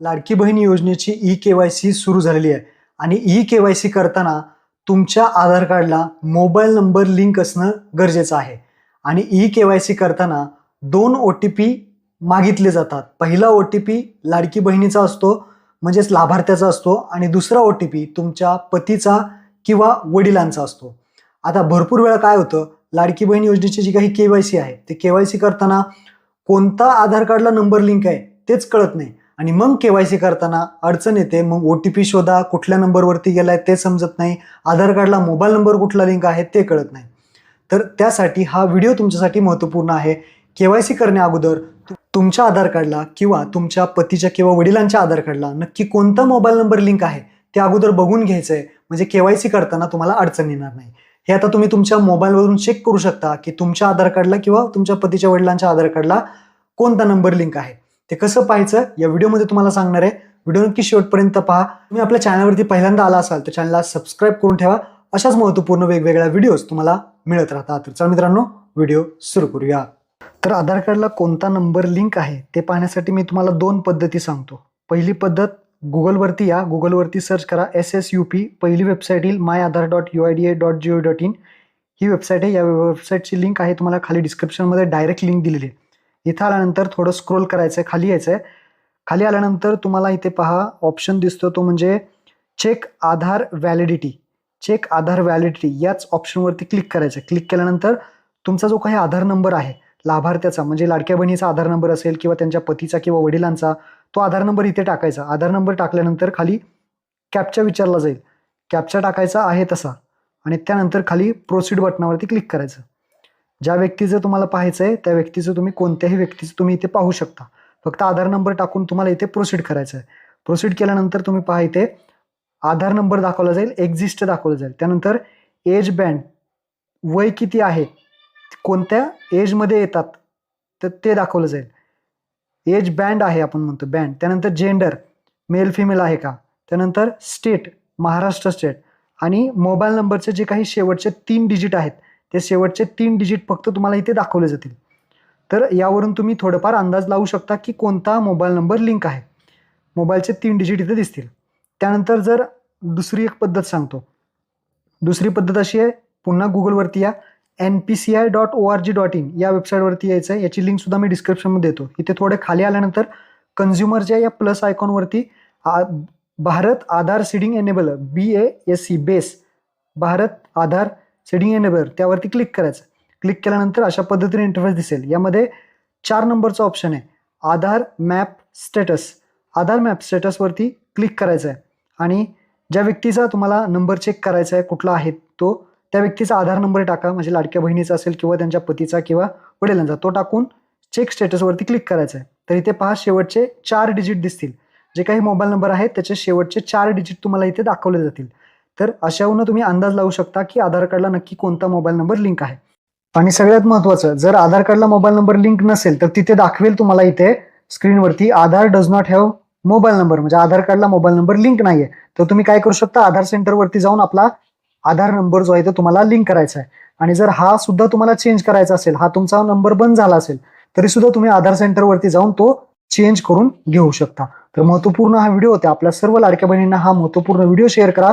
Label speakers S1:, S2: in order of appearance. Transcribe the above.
S1: लाडकी बहीण योजनेची ई के Y C सुरू झालेली आहे. आणि ई के वाय सी करताना तुमच्या आधार कार्डला मोबाईल नंबर लिंक असणं गरजेचं आहे. आणि ई के वाय सी करताना दोन ओ टी पी मागितले जातात. पहिला ओ टी पी लाडकी बहिणीचा असतो म्हणजेच लाभार्थ्याचा असतो आणि दुसरा ओ टी पी तुमच्या पतीचा किंवा वडिलांचा असतो. आता भरपूर वेळा काय होतं लाडकी बहीण योजनेची जी काही के वाय सी आहे ते के वाय सी करताना कोणता आधार कार्डला नंबर लिंक आहे तेच कळत नाही. आणि मग के वाय सी करताना अडचण येते मग ओ टी पी शोधा कुठल्या नंबरवरती गेलाय ते समजत नाही आधार कार्डला मोबाईल नंबर कुठला लिंक आहे ते कळत नाही. तर त्यासाठी हा व्हिडिओ तुमच्यासाठी महत्त्वपूर्ण आहे. के वाय सी करण्या अगोदर तुमच्या आधार कार्डला किंवा तुमच्या पतीच्या किंवा वडिलांच्या आधार कार्डला नक्की कोणता मोबाईल नंबर लिंक आहे ते अगोदर बघून घ्यायचं आहे म्हणजे के वाय सी करताना तुम्हाला अडचण येणार नाही. हे आता तुम्ही तुमच्या मोबाईलवरून चेक करू शकता की तुमच्या आधार कार्डला किंवा तुमच्या पतीच्या वडिलांच्या आधार कार्डला कोणता नंबर लिंक आहे. ते कसं पाहायचं या व्हिडिओमध्ये तुम्हाला सांगणार आहे. व्हिडिओ नक्की शेवटपर्यंत पहा. तुम्ही आपल्या चॅनलवरती पहिल्यांदा आला असाल तर चॅनलला सबस्क्राईब करून ठेवा. अशाच महत्त्वपूर्ण वेगवेगळ्या व्हिडिओज तुम्हाला मिळत राहतात. तर चला मित्रांनो व्हिडिओ सुरू करूया. तर आधार कार्डला कोणता नंबर लिंक आहे ते पाहण्यासाठी मी तुम्हाला दोन पद्धती सांगतो. पहिली पद्धत गुगलवरती या. गुगलवरती सर्च करा एस एस यू पी पहिली वेबसाईट येईल my Aadhaar dot U I D A dot G O dot in he website आहे. या वेबसाईटची लिंक आहे तुम्हाला खाली डिस्क्रिप्शनमध्ये डायरेक्ट लिंक दिलेली आहे. इथं आल्यानंतर थोडं स्क्रोल करायचं आहे खाली यायचं आहे खाली आल्यानंतर तुम्हाला इथे पहा ऑप्शन दिसतो तो म्हणजे check Aadhaar validity check Aadhaar validity याच ऑप्शनवरती क्लिक करायचं क्लिक केल्यानंतर तुमचा जो काही आधार नंबर आहे लाभार्थ्याचा म्हणजे लाडक्या बहिणीचा आधार नंबर असेल किंवा त्यांच्या पतीचा किंवा वडिलांचा तो आधार नंबर इथे टाकायचा. आधार नंबर टाकल्यानंतर खाली कॅपचा विचारला जाईल. कॅपचा टाकायचा आहे तसा. आणि त्यानंतर खाली प्रोसीड बटनावरती क्लिक करायचं. ज्या व्यक्तीचं तुम्हाला पाहायचं आहे त्या व्यक्तीचं तुम्ही कोणत्याही व्यक्तीचं तुम्ही इथे पाहू शकता. फक्त आधार नंबर टाकून तुम्हाला इथे प्रोसीड करायचं आहे. प्रोसीड केल्यानंतर तुम्ही पहा इथे आधार नंबर दाखवला जाईल एक्झिस्ट दाखवलं जाईल. त्यानंतर एज बँड वय किती आहे कोणत्या एजमध्ये येतात तर ते दाखवलं जाईल. एज बँड आहे आपण म्हणतो बँड त्यानंतर जेंडर मेल फिमेल आहे का? त्यानंतर स्टेट महाराष्ट्र स्टेट आणि मोबाईल नंबरचे जे काही शेवटचे तीन डिजिट आहेत ते शेवटचे तीन डिजिट फक्त तुम्हाला इथे दाखवले जातील. तर यावरून तुम्ही थोडंफार अंदाज लावू शकता की कोणता मोबाईल नंबर लिंक आहे. मोबाईलचे तीन डिजिट इथे दिसतील. त्यानंतर जर दुसरी एक पद्धत सांगतो. दुसरी पद्धत अशी आहे पुन्हा गुगलवरती या N P C I dot O R G dot in या वेबसाईटवरती यायचं आहे. याची लिंकसुद्धा मी डिस्क्रिप्शनमध्ये देतो. इथे थोडे खाली आल्यानंतर कन्झ्युमरच्या या प्लस आयकॉनवरती आ- Bharat Aadhaar seeding enable B A S C base Bharat Aadhaar setting enable त्यावरती क्लिक करायचं. क्लिक केल्यानंतर अशा पद्धतीने इंटरफेस दिसेल. यामध्ये चार नंबरचा ऑप्शन आहे. Aadhaar map status Aadhaar map स्टेटसवरती click करायचं आहे आणि ज्या व्यक्तीचा तुम्हाला नंबर चेक करायचा आहे कुठला आहे तो त्या व्यक्तीचा आधार नंबर टाका. म्हणजे लाडक्या बहिणीचा असेल किंवा त्यांच्या पतीचा किंवा वडिलांचा. तो टाकून चेक स्टेटसवरती क्लिक करायचं आहे तर इथे पहा शेवटचे चार डिजिट दिसतील. जे काही मोबाईल नंबर आहेत त्याचे शेवटचे चार डिजिट तुम्हाला इथे दाखवले जातील. तर अशाहून तुम्ही अंदाज लावू शकता की आधार कार्डला नक्की कोणता मोबाईल नंबर लिंक आहे. आणि सगळ्यात महत्त्वाचं जर आधार कार्डला मोबाईल नंबर लिंक नसेल तर तिथे दाखवेल तुम्हाला इथे स्क्रीनवरती Aadhaar does not have mobile number म्हणजे आधार कार्डला मोबाईल नंबर लिंक नाहीये. तर तुम्ही काय करू शकता आधार सेंटरवरती जाऊन आपला आधार नंबर जो आहे तो तुम्हाला लिंक करायचा आहे. आणि जर हा सुद्धा तुम्हाला चेंज करायचा असेल हा तुमचा नंबर बंद झाला असेल तरी सुद्धा तुम्ही आधार सेंटरवरती जाऊन तो चेंज करून घेऊ शकता. तर महत्त्वपूर्ण हा व्हिडिओ होता. आपल्या सर्व लाडक्या बहिणींना हा महत्त्वपूर्ण व्हिडिओ शेअर करा.